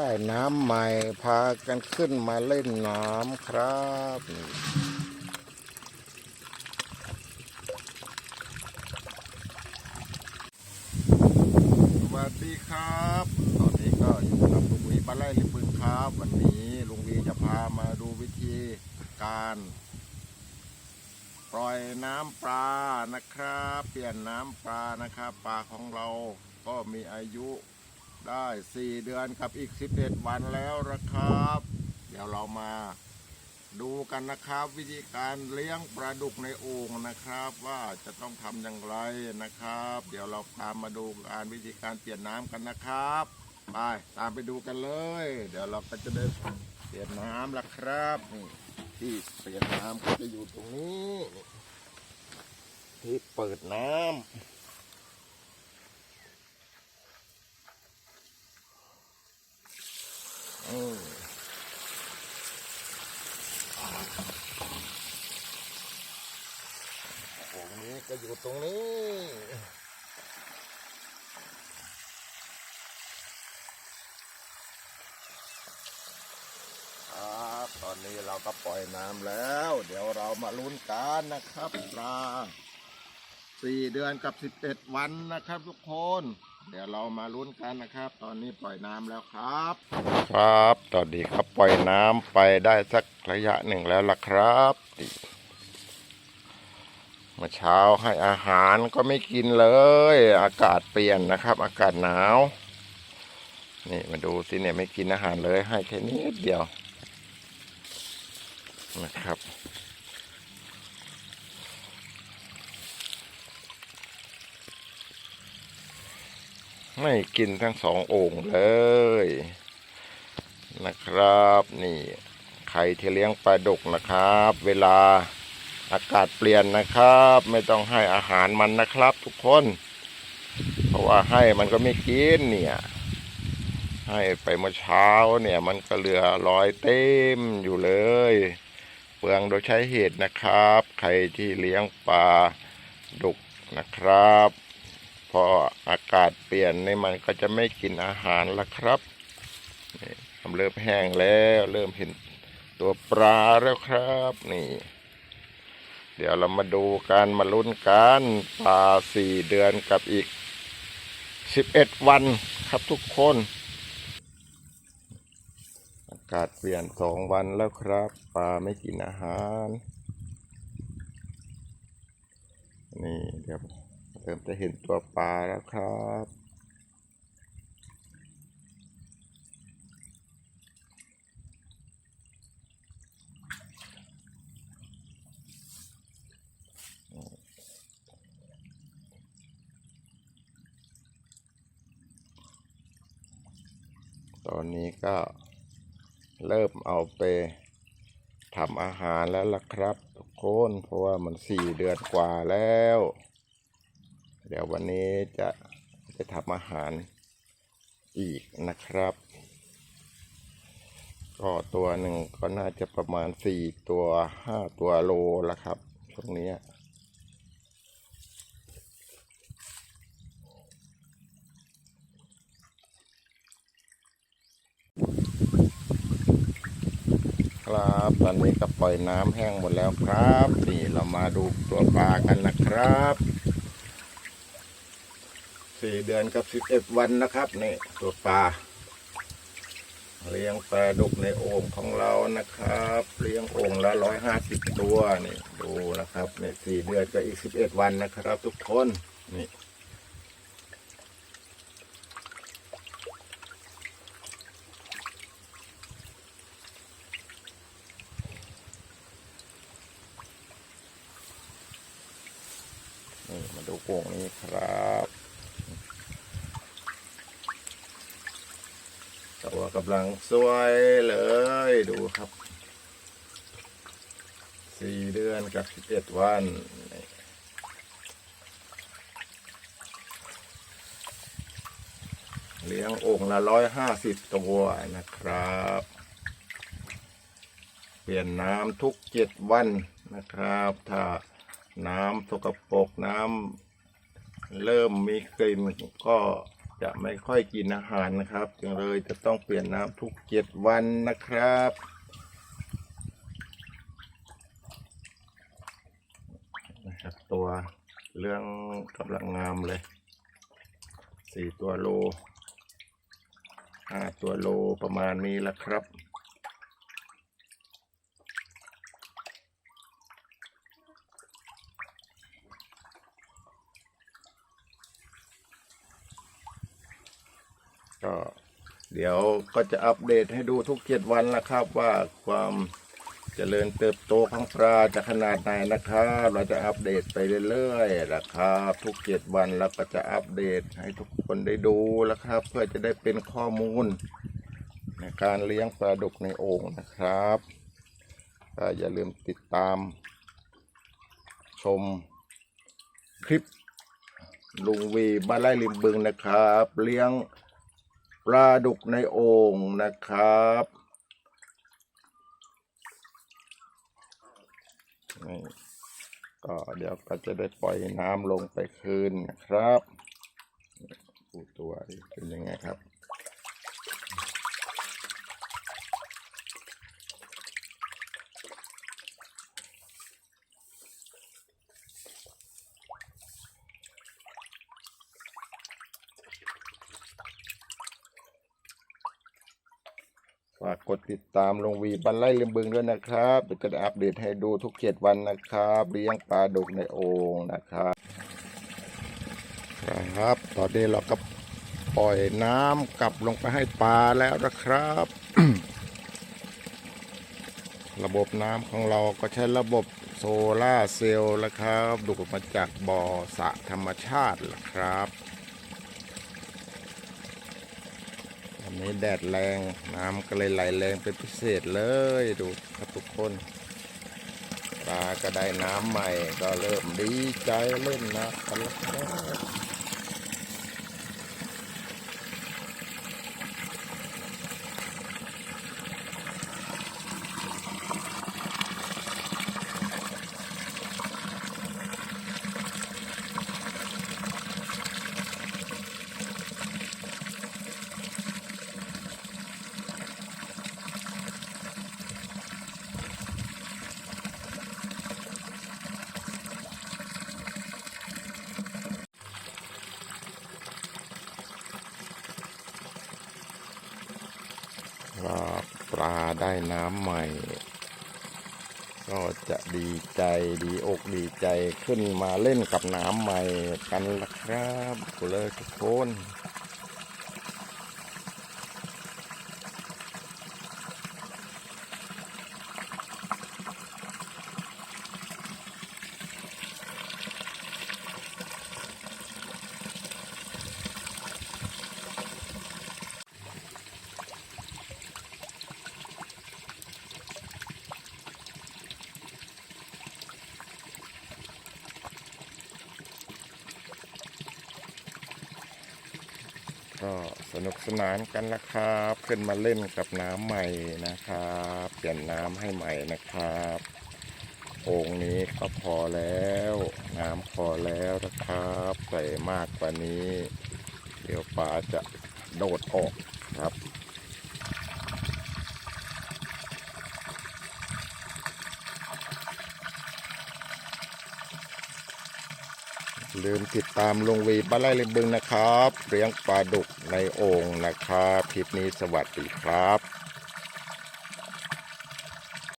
ได้น้ำใหม่พากันขึ้นมาเล่นน้ำครับสวัสดีครับ ตอนนี้ก็อยู่กับลุงวีบ้านไร่ริมบึงครับ วันนี้ลุงวีจะพามาดูวิธีการ ปล่อยน้ำปลานะครับ เปลี่ยนน้ำปลานะครับ ปลาของเราก็มีอายุ ได้ 4 เดือนกับอีก 11 วันแล้วนะครับ เดี๋ยวเรามาดูกันนะครับ วิธีการเลี้ยงปลาดุกในโอ่งนะครับ ว่าจะต้องทำอย่างไรนะครับ เดี๋ยวเราตามมาดูการวิธีการเปลี่ยนน้ำกันนะครับไปตามไปดูกันเลย เดี๋ยวเราก็จะได้เปลี่ยนน้ำแล้วครับนี่ที่เปลี่ยนน้ำก็จะอยู่ตรงนี้ที่เปิดน้ำ อืมตรงนี้ก็อยู่ตรงนี้ ครับ ตอนนี้เราก็ปล่อยน้ำแล้ว เดี๋ยวเรามาลุ้นกันนะครับปลาสี่เดือนกับสิบเอ็ดวันนะครับทุกคน เดี๋ยวเรามาลุ้นกันนะครับ ตอนนี้ปล่อยน้ำแล้วครับ ครับตอนนี้ครับปล่อยน้ำไปได้สักระยะหนึ่งแล้วล่ะครับเมื่อเช้าให้อาหารก็ไม่กินเลย อากาศเปลี่ยนนะครับ อากาศหนาว นี่มาดูสิเนี่ยไม่กินอาหารเลยให้แค่นี้เดียวนะครับ ไม่กินทั้งสองโอ่งเลย นะครับ นี่ใครที่เลี้ยงปลาดุกนะครับ เวลาอากาศเปลี่ยนนะครับ ไม่ต้องให้อาหารมันนะครับ ทุกคน เพราะว่าให้มันก็ไม่กินเนี่ย ให้ไปเมื่อเช้าเนี่ย มันก็เหลือรอยเต็มอยู่เลย เปลืองโดยใช้เหตุนะครับใครที่เลี้ยงปลาดุกนะครับ พออากาศเปลี่ยนในมันก็จะไม่กินอาหารละครับนี่มันเริ่มแห้งแล้วเริ่มเห็นตัวปลาแล้วครับนี่ เดี๋ยวเรามาดูกันมาลุ้นกันปลาสี่เดือนกับอีกสิบเอ็ดวันครับทุกคน อากาศเปลี่ยนสองวันแล้วครับปลาไม่กินอาหาร นี่เดี๋ยว ริ่มจะเห็นตัวปลาแล้วครับตอนนี้ก็เริ่มเอาไปทำอาหารแล้วล่ะครับ ทุกคนเพราะว่ามันสี่เดือนกว่าแล้ว เดี๋ยววันนี้จะจะทำอาหารอีกนะครับ ก็ตัวหนึ่งก็น่าจะประมาณสี่ตัวห้าตัวโลละครับช่วงนี้ครับตอนนี้ก็ปล่อยน้ำแห้งหมดแล้วครับ นี่เรามาดูตัวปลากันนะครับ สี่เดือนกับสิบเอ็ดวันนะครับนี่ตัวปลาเลี้ยงปลาดุกในโอ่งของเรานะครับ เลี้ยงโอ่งละร้อยห้าสิบตัวนี่ดูนะครับนี่สี่เดือนกับอีกสิบเอ็ดวันนะครับ ทุกคนนี่นี่มาดูโป่งนี้ครับตัว กำลังสวยเลยดูครับสี่เดือนกับสิบเอ็ดวันเลี้ยงองค์ละร้อยห้าสิบตัวนะครับ เปลี่ยนน้ำทุกเจ็ดวันนะครับ ถ้าน้ำสกปรกน้ำเริ่มมีกลิ่นก็ จะไม่ค่อยกินอาหารนะครับ จึงเลยจะต้องเปลี่ยนน้ำทุกเจ็ดวันนะครับนะครับ ตัวเรื่องกำลังงามเลยสี่ตัวโลห้าตัวโลประมาณนี้แหละครับ ก็เดี๋ยวก็จะอัปเดตให้ดูทุกเจ็ดวันละครับ ว่าความเจริญเติบโตของปลาจะขนาดไหนนะครับ เราจะอัปเดตไปเรื่อยๆนะครับ ทุกเจ็ดวันเราก็จะอัปเดตให้ทุกคนได้ดูแล้วครับ เพื่อจะได้เป็นข้อมูล ในการเลี้ยงปลาดุกในโอ่งนะครับก็อย่าลืมติดตาม ชมคลิปลุงวีบ้านไร่ริมบึงนะครับ เลี้ยง ปลาดุกในโอ่งนะครับนี่ก็เดี๋ยวก็จะได้ปล่อยน้ำลงไปคืนนะครับปูตัวเป็นยังไงครับากกดติดตามลงวีบันไล่ลิมบึงด้วยนะครับเดี๋ยวจะอัปเดตให้ดูทุกเจ็ดวันนะครับเลี้ยงปลาดุกในโอ่งนะครับครับ ตอนนี้เราก็ปล่อยน้ำกลับลงไปให้ปลาแล้วนะครับ ระบบน้ำของเราก็ใช้ระบบโซล่าเซลล์นะครับ ดูดมาจากบ่อสระธรรมชาตินะครับ วั นนี้แดดแรงน้ำก็เลยไหลแรงเป็นพิเศษเลยดูครับทุกคนปลาก็ได้น้ำใหม่ก็เริ่มดีใจเล่นนะกันแล้ว ครับปลาได้น้ำใหม่ ก็จะดีใจดีอกดีใจขึ้นมาเล่นกับน้ำใหม่กันละครับกูเลยทุกคน ก็สนุกสนานกันนะครับ ขึ้นมาเล่นกับน้ำใหม่นะครับ เปลี่ยนน้ำให้ใหม่นะครับโอ่งนี้ก็พอแล้ว น้ำพอแล้วนะครับใส่มากกว่านี้ เดี๋ยวปลาจะโดดออกครับ ลืมติดตามลงวีปลานไร่ริมบึงนะครับเลี้ยงปลาดุกในโอ่งนะครับคลิปนี้สวัสดีครับ